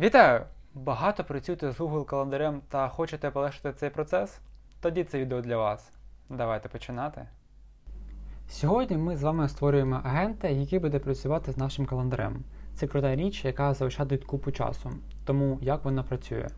Вітаю! Багато працюєте з Google календарем та хочете полегшити цей процес? Тоді це відео для вас. Давайте починати. Сьогодні ми з вами створюємо агента, який буде працювати з нашим календарем. Це крута річ, яка заощадить купу часу. Тому як вона працює?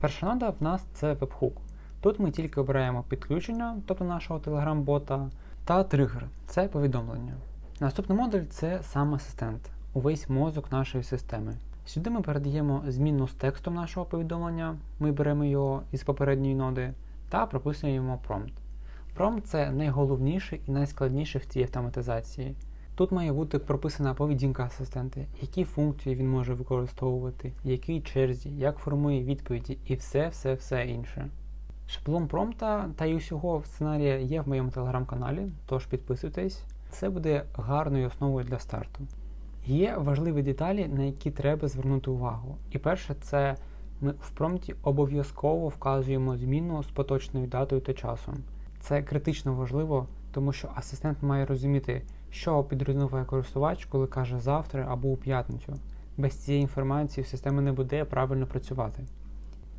Перша нода в нас це webhook. Тут ми тільки обираємо підключення, тобто нашого Telegram-бота, та тригер це повідомлення. Наступний модуль це сам асистент, увесь мозок нашої системи. Сюди ми передаємо зміну з текстом нашого повідомлення, ми беремо його із попередньої ноди та прописуємо промпт. Промпт це найголовніше і найскладніше в цій автоматизації. Тут має бути прописана поведінка асистента, які функції він може використовувати, в якій черзі, як формує відповіді і все-все-все інше. Шаблон промпта та й усього сценарія є в моєму телеграм-каналі, тож підписуйтесь. Це буде гарною основою для старту. Є важливі деталі, на які треба звернути увагу. І перше, це ми в промпті обов'язково вказуємо зміну з поточною датою та часом. Це критично важливо, тому що асистент має розуміти, що підрозуміває користувач, коли каже завтра або у п'ятницю. Без цієї інформації система не буде правильно працювати.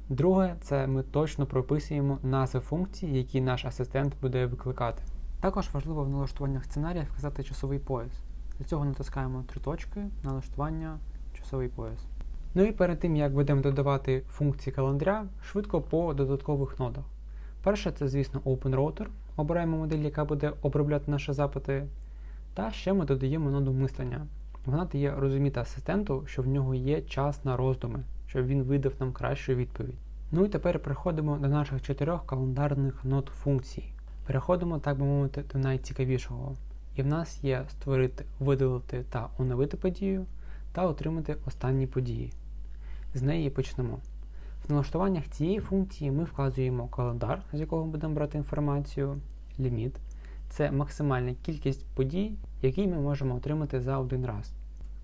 Друге, це ми точно прописуємо назви функцій, які наш асистент буде викликати. Також важливо в налаштуваннях сценарія вказати часовий пояс. Для цього натискаємо три точки, налаштування, часовий пояс. Ну і перед тим, як будемо додавати функції календаря, швидко по додаткових нодах. Перше, це, звісно, OpenRouter. Обираємо модель, яка буде обробляти наші запити. Та ще ми додаємо ноду мислення. Вона дає розуміти асистенту, що в нього є час на роздуми, щоб він видав нам кращу відповідь. Ну і тепер переходимо до наших чотирьох календарних нод функцій. Переходимо, так би мовити, до найцікавішого. І в нас є створити, видалити та оновити подію, та отримати останні події. З неї почнемо. В налаштуваннях цієї функції ми вказуємо календар, з якого будемо брати інформацію, ліміт. Це максимальна кількість подій, які ми можемо отримати за один раз.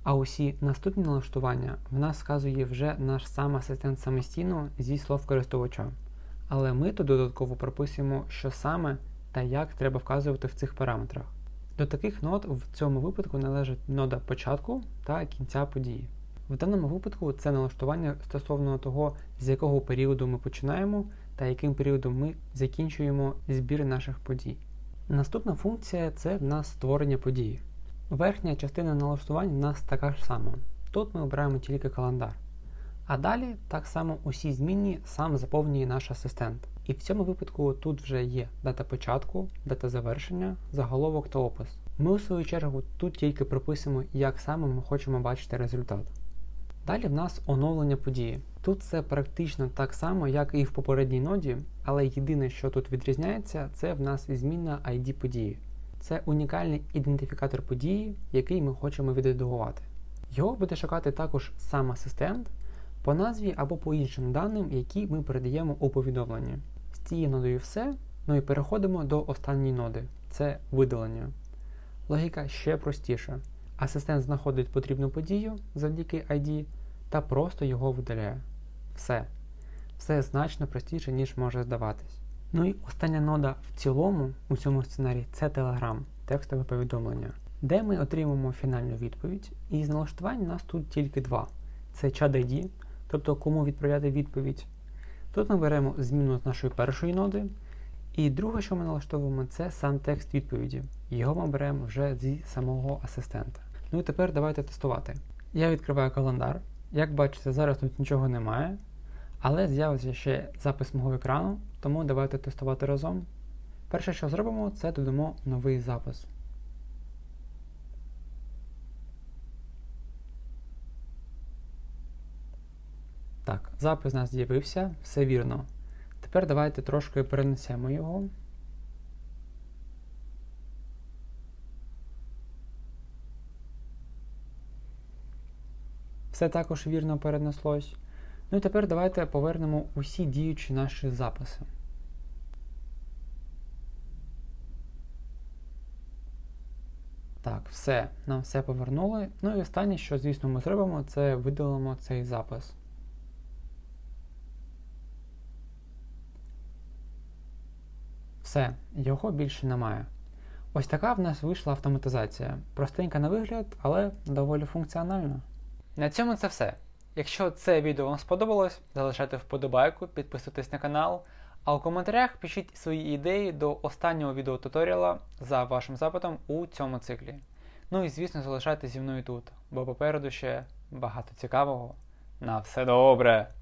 А усі наступні налаштування в нас вказує вже наш сам асистент самостійно зі слов користувача. Але ми тут додатково прописуємо, що саме та як треба вказувати в цих параметрах. До таких нод в цьому випадку належить нода початку та кінця події. В даному випадку це налаштування стосовно того, з якого періоду ми починаємо та яким періодом ми закінчуємо збір наших подій. Наступна функція це в нас створення події. Верхня частина налаштувань в нас така ж сама. Тут ми обираємо тільки календар. А далі так само усі змінні сам заповнює наш асистент. І в цьому випадку тут вже є дата початку, дата завершення, заголовок та опис. Ми у свою чергу тут тільки прописуємо, як саме ми хочемо бачити результат. Далі в нас оновлення події. Тут це практично так само, як і в попередній ноді, але єдине, що тут відрізняється, це в нас змінна ID події. Це унікальний ідентифікатор події, який ми хочемо відредагувати. Його буде шукати також сам асистент по назві або по іншим даним, які ми передаємо у повідомленні. З цією нодою все. Ну і переходимо до останньої ноди це видалення. Логіка ще простіша. Асистент знаходить потрібну подію завдяки ID та просто його видаляє. Все. Все значно простіше, ніж може здаватись. Ну і остання нода в цілому у цьому сценарії це Telegram, текстове повідомлення, де ми отримаємо фінальну відповідь. І з налаштувань нас тут тільки два: це Chat ID, тобто кому відправляти відповідь. Тут ми беремо зміну з нашої першої ноди. І друге, що ми налаштовуємо, це сам текст відповіді. Його ми беремо вже зі самого асистента. Ну і тепер давайте тестувати. Я відкриваю календар. Як бачите, зараз тут нічого немає, але з'явиться ще запис мого екрану, тому давайте тестувати разом. Перше, що зробимо, це додамо новий запис. Так, запис у нас з'явився, все вірно. Тепер давайте трошки перенесемо його. Все також вірно перенеслось. Ну і тепер давайте повернемо усі діючі наші записи. Так, все, нам все повернули. Ну і останнє, що, звісно, ми зробимо, це видалимо цей запис. Все, його більше немає. Ось така в нас вийшла автоматизація. Простенька на вигляд, але доволі функціональна. На цьому це все. Якщо це відео вам сподобалось, залишайте вподобайку, підписуйтесь на канал, а у коментарях пишіть свої ідеї до останнього відеотуторіала за вашим запитом у цьому циклі. Ну і звісно, залишайтесь зі мною тут, бо попереду ще багато цікавого. На все добре!